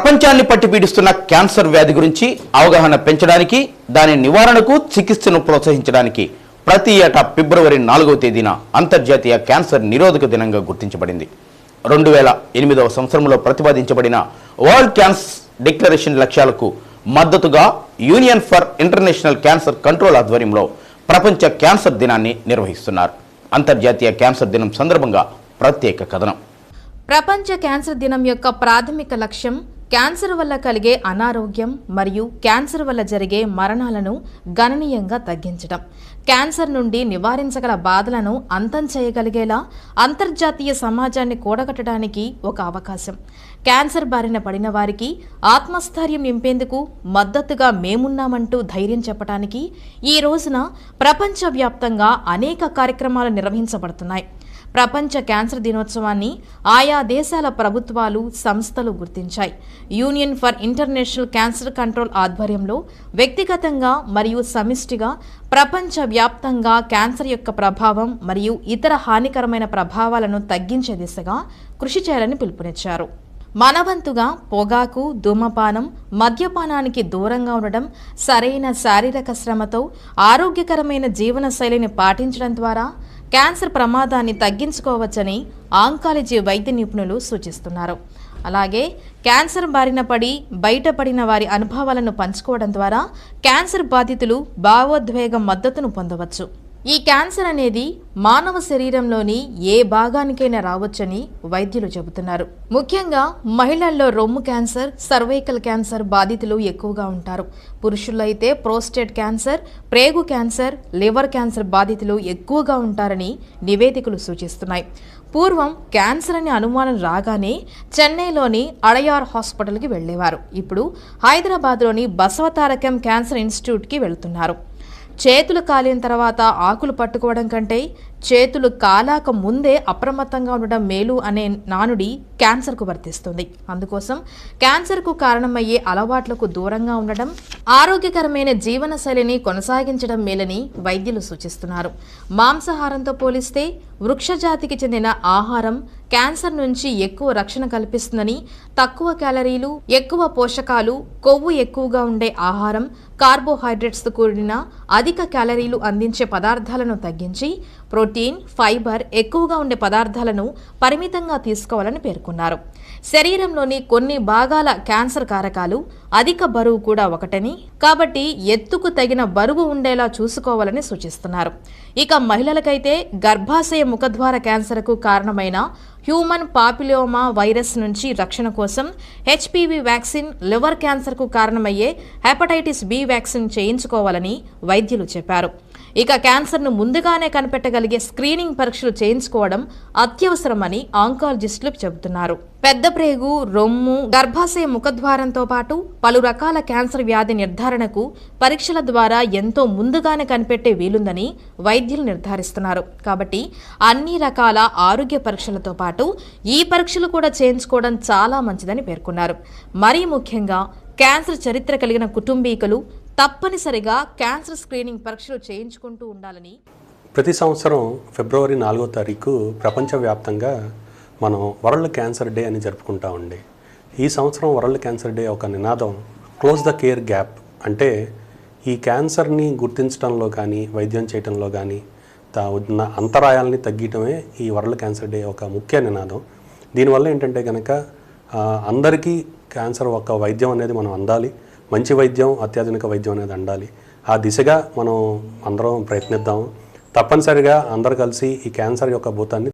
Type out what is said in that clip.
ప్రపంచాన్ని పట్టి పీడిస్తున్న క్యాన్సర్ వ్యాధి గురించి అవగాహన పెంచడానికి దాని నివారణకు చికిత్సను ప్రోత్సహించడానికి ప్రతి ఏటా ఫిబ్రవరి నాలుగవ తేదీన అంతర్జాతీయ క్యాన్సర్ నిరోధక దినంగా గుర్తించబడింది. రెండు వేల ఎనిమిదవ సంవత్సరంలో ప్రతిపాదించబడిన వరల్డ్ క్యాన్సర్ డిక్లరేషన్ లక్ష్యాలకు మద్దతుగా union for international cancer control ఆధ్వర్యంలో ప్రపంచ క్యాన్సర్ దినాన్ని నిర్వహిస్తున్నారు. అంతర్జాతీయ క్యాన్సర్ దినం సందర్భంగా ప్రత్యేక కథనం. ప్రపంచ క్యాన్సర్ దినం యొక్క ప్రాథమిక లక్ష్యం క్యాన్సర్ వల్ల కలిగే అనారోగ్యం మరియు క్యాన్సర్ వల్ల జరిగే మరణాలను గణనీయంగా తగ్గించడం క్యాన్సర్ నుండి నివారించగల బాధలను అంతం చేయగలిగేలా అంతర్జాతీయ సమాజాన్ని కూడగట్టడానికి ఒక అవకాశం. క్యాన్సర్ బారిన పడిన వారికి ఆత్మస్థైర్యం నింపేందుకు మద్దతుగా మేమున్నామంటూ ధైర్యం చెప్పడానికి ఈ రోజున ప్రపంచవ్యాప్తంగా అనేక కార్యక్రమాలు నిర్వహించబడుతున్నాయి. ప్రపంచ క్యాన్సర్ దినోత్సవాన్ని ఆయా దేశాల ప్రభుత్వాలు సంస్థలు గుర్తించాయి. Union for international cancer control ఆధ్వర్యంలో వ్యక్తిగతంగా మరియు సమిష్టిగా ప్రపంచ వ్యాప్తంగా క్యాన్సర్ యొక్క ప్రభావం మరియు ఇతర హానికరమైన ప్రభావాలను తగ్గించే దిశగా కృషి చేయాలని పిలుపునిచ్చారు. మనవంతుగా పొగాకు ధూమపానం మద్యపానానికి దూరంగా ఉండడం సరైన శారీరక శ్రమతో ఆరోగ్యకరమైన జీవనశైలిని పాటించడం ద్వారా క్యాన్సర్ ప్రమాదాన్ని తగ్గించుకోవచ్చని ఆంకాలజీ వైద్య నిపుణులు సూచిస్తున్నారు. అలాగే క్యాన్సర్ బారిన పడి బయటపడిన వారి అనుభవాలను పంచుకోవడం ద్వారా క్యాన్సర్ బాధితులు భావోద్వేగ మద్దతును పొందవచ్చు. ఈ క్యాన్సర్ అనేది మానవ శరీరంలోని ఏ భాగానికైనా రావచ్చని వైద్యులు చెబుతున్నారు. ముఖ్యంగా మహిళల్లో రొమ్ము క్యాన్సర్ సర్వైకల్ క్యాన్సర్ బాధితులు ఎక్కువగా ఉంటారు. పురుషుల్లో అయితే ప్రోస్టేట్ క్యాన్సర్ ప్రేగు క్యాన్సర్ లివర్ క్యాన్సర్ బాధితులు ఎక్కువగా ఉంటారని నివేదికలు సూచిస్తున్నాయి. పూర్వం క్యాన్సర్ అనే అనుమానం రాగానే చెన్నైలోని అడయార్ హాస్పిటల్కి వెళ్ళేవారు. ఇప్పుడు హైదరాబాద్లోని బసవతారకం క్యాన్సర్ ఇన్స్టిట్యూట్కి వెళ్తున్నారు. చేతులు కాలిన తర్వాత ఆకులు పట్టుకోవడం కంటే చేతులు కాలాక ముందే అప్రమత్తంగా ఉండడం మేలు అనే నానుడి క్యాన్సర్కు వర్తిస్తుంది. అందుకోసం క్యాన్సర్కు కారణమయ్యే అలవాట్లకు దూరంగా ఉండడం ఆరోగ్యకరమైన జీవనశైలిని కొనసాగించడం మేలని వైద్యులు సూచిస్తున్నారు. మాంసాహారంతో పోలిస్తే వృక్షజాతికి చెందిన ఆహారం క్యాన్సర్ నుంచి ఎక్కువ రక్షణ కల్పిస్తుందని తక్కువ క్యాలరీలు ఎక్కువ పోషకాలు కొవ్వు ఎక్కువగా ఉండే ఆహారం కార్బోహైడ్రేట్స్తో కూడిన అధిక క్యాలరీలు అందించే పదార్థాలను తగ్గించి ప్రోటీన్ ఫైబర్ ఎక్కువగా ఉండే పదార్థాలను పరిమితంగా తీసుకోవాలని పేర్కొన్నారు. శరీరంలోని కొన్ని భాగాల క్యాన్సర్ కారకాలు అధిక బరువు కూడా ఒకటని కాబట్టి ఎత్తుకు తగిన బరువు ఉండేలా చూసుకోవాలని సూచిస్తున్నారు. ఇక మహిళలకైతే గర్భాశయ ముఖద్వార క్యాన్సర్కు కారణమైన హ్యూమన్ పాపిలోమా వైరస్ నుంచి రక్షణ కోసం హెచ్పివి వ్యాక్సిన్ లివర్ క్యాన్సర్కు కారణమయ్యే హెపటైటిస్ బి వ్యాక్సిన్ చేయించుకోవాలని వైద్యులు చెప్పారు. ఇక క్యాన్సర్ను ముందుగానే కనిపెట్టగలిగే స్క్రీనింగ్ పరీక్షలు చేయించుకోవడం అత్యవసరమని ఆంకాలజిస్టులు చెబుతున్నారు. పెద్ద ప్రేగు రొమ్ము గర్భాశయ ముఖద్వారంతో పాటు పలు రకాల క్యాన్సర్ వ్యాధి నిర్ధారణకు పరీక్షల ద్వారా ఎంతో ముందుగానే కనిపెట్టే వీలుందని వైద్యులు నిర్ధారిస్తున్నారు. కాబట్టి అన్ని రకాల ఆరోగ్య పరీక్షలతో పాటు ఈ పరీక్షలు కూడా చేయించుకోవడం చాలా మంచిదని పేర్కొన్నారు. మరీ ముఖ్యంగా క్యాన్సర్ చరిత్ర కలిగిన కుటుంబీకులు తప్పనిసరిగా క్యాన్సర్ స్క్రీనింగ్ పరీక్షలు చేయించుకుంటూ ఉండాలని ప్రతి సంవత్సరం ఫిబ్రవరి నాలుగో తారీఖు ప్రపంచవ్యాప్తంగా మనం వరల్డ్ క్యాన్సర్ డే అని జరుపుకుంటా ఉండే. ఈ సంవత్సరం వరల్డ్ క్యాన్సర్ డే ఒక నినాదం. క్లోజ్ ద కేర్ గ్యాప్ అంటే ఈ క్యాన్సర్ని గుర్తించడంలో కానీ వైద్యం చేయడంలో కానీ తా ఉన్న అంతరాయాలని తగ్గించడమే ఈ వరల్డ్ క్యాన్సర్ డే ఒక ముఖ్య నినాదం. దీనివల్ల ఏంటంటే కనుక అందరికీ క్యాన్సర్ ఒక వైద్యం అనేది మనం అందాలి. మంచి వైద్యం అత్యాధునిక వైద్యం అనేది ఉండాలి ఆ దిశగా మనం అందరం ప్రయత్నిద్దాం. తప్పనిసరిగా అందరు కలిసి ఈ క్యాన్సర్ యొక్క భూతాన్ని